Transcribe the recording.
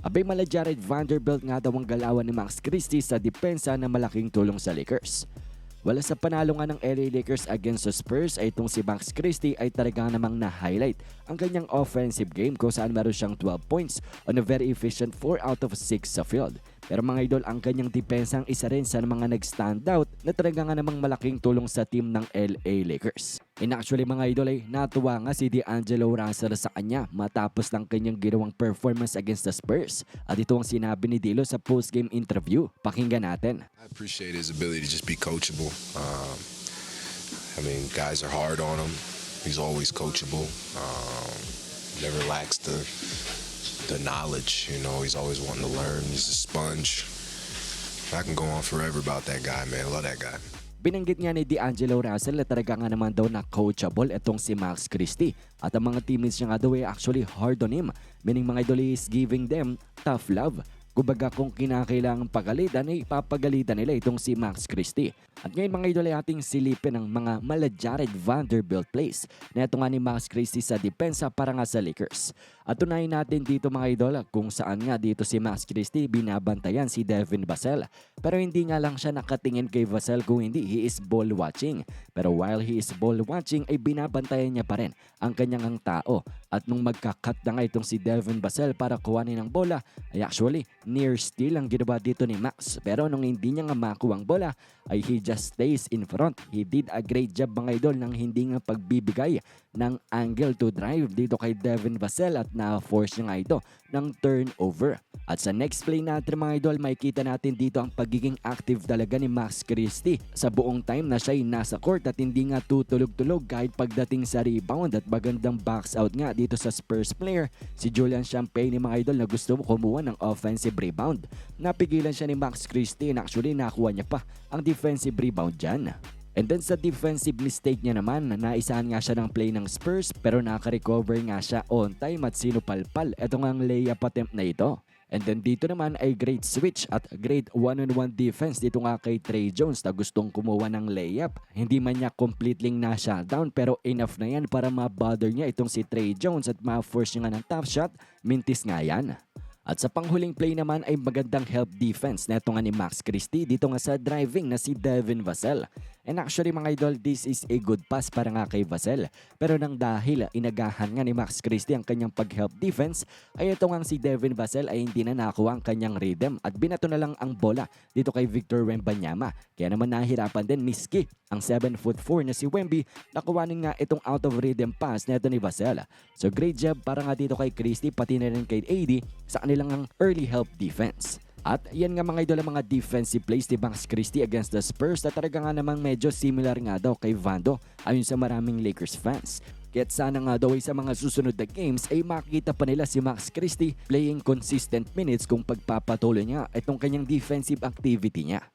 Abay mala Jared Vanderbilt nga daw ang galawan ni Max Christie sa depensa na malaking tulong sa Lakers. Wala sa panalo nga ng LA Lakers against the Spurs ay itong si Max Christie ay talaga namang na-highlight ang kanyang offensive game kung saan meron siyang 12 points on a very efficient 4 out of 6 sa field. Pero mga idol, ang kanyang depensa ang isa rin sa mga nag-stand out na talaga nga namang malaking tulong sa team ng LA Lakers. And actually mga idol ay natuwa nga si D'Angelo Russell sa kanya matapos ng kanyang ginawang performance against the Spurs. At ito ang sinabi ni Dilo sa post-game interview. Pakinggan natin. I appreciate his ability to just be coachable. Um, I mean, guys are hard on him. He's always coachable. Um, never lacks the the knowledge. You know, he's always wanting to learn. He's a sponge. I can go on forever about that guy, man. Love that guy. Binanggit nga ni D'Angelo Russell na talaga nga naman daw na coachable itong si Max Christie. At ang mga teammates niya nga daw ay actually hard on him. Meaning mga idol is giving them tough love. Kumbaga kung kinakailangan pagalitan ay ipapagalitan nila itong si Max Christie. At ngayon mga idol ay ating silipin ang mga mala Jared Vanderbilt plays na ito nga ni Max Christie sa depensa para nga sa Lakers. At tunayin natin dito mga idol kung saan nga dito si Max Christie binabantayan si Devin Vassell. Pero hindi nga lang siya nakatingin kay Vassell kung hindi he is ball watching. Pero while he is ball watching ay binabantayan niya pa rin ang kanyang ang tao. At nung magkakat na nga itong si Devin Vassell para kuhanin ang bola ay actually near steal ang ginawa dito ni Max. Pero nung hindi niya nga makuha ang bola ay he just stays in front. He did a great job mga idol ng hindi nga pagbibigay ng angle to drive dito kay Devin Vassell at na-force niya nga ito ng turnover. At sa next play natin mga idol, makikita natin dito ang pagiging active talaga ni Max Christie sa buong time na siya ay nasa court at hindi nga tutulog-tulog kahit pagdating sa rebound at magandang box out nga dito sa Spurs player si Julian Champagne mga idol na gusto mo kumuha ng offensive rebound. Napigilan siya ni Max Christie and actually nakuha niya pa ang defensive rebound dyan. And then sa defensive mistake niya naman, naisahan nga siya ng play ng Spurs pero naka-recover nga siya on time at sinupalpal. Ito nga ang layup attempt na ito. And then dito naman ay great switch at great one-on-one defense dito nga kay Trey Jones na gustong kumuha ng layup. Hindi man niya completely na shutdown pero enough na yan para ma-bother niya itong si Trey Jones at ma-force niya nga ng top shot. Mintis nga yan. At sa panghuling play naman ay magandang help defense na ito nga ni Max Christie dito nga sa driving na si Devin Vassell. And actually mga idol, this is a good pass para nga kay Vassell. Pero nang dahil inagahan nga ni Max Christie ang kanyang pag-help defense, ay ito nga si Devin Vassell ay hindi na nakuha ang kanyang rhythm at binato na lang ang bola dito kay Victor Wembanyama. Kaya naman nahirapan din miski ang 7 foot 4 na si Wemby nakuhanin nga itong out of rhythm pass na ito ni Vassell. So great job para nga dito kay Christie pati na rin kay AD sa kanilang ang early help defense. At yan nga mga idol ang mga defensive plays ni Max Christie against the Spurs na talaga nga namang medyo similar nga daw kay Vando ayon sa maraming Lakers fans. Kaya't sana nga daw ay sa mga susunod na games ay makikita pa nila si Max Christie playing consistent minutes kung pagpapatuloy niya itong kanyang defensive activity niya.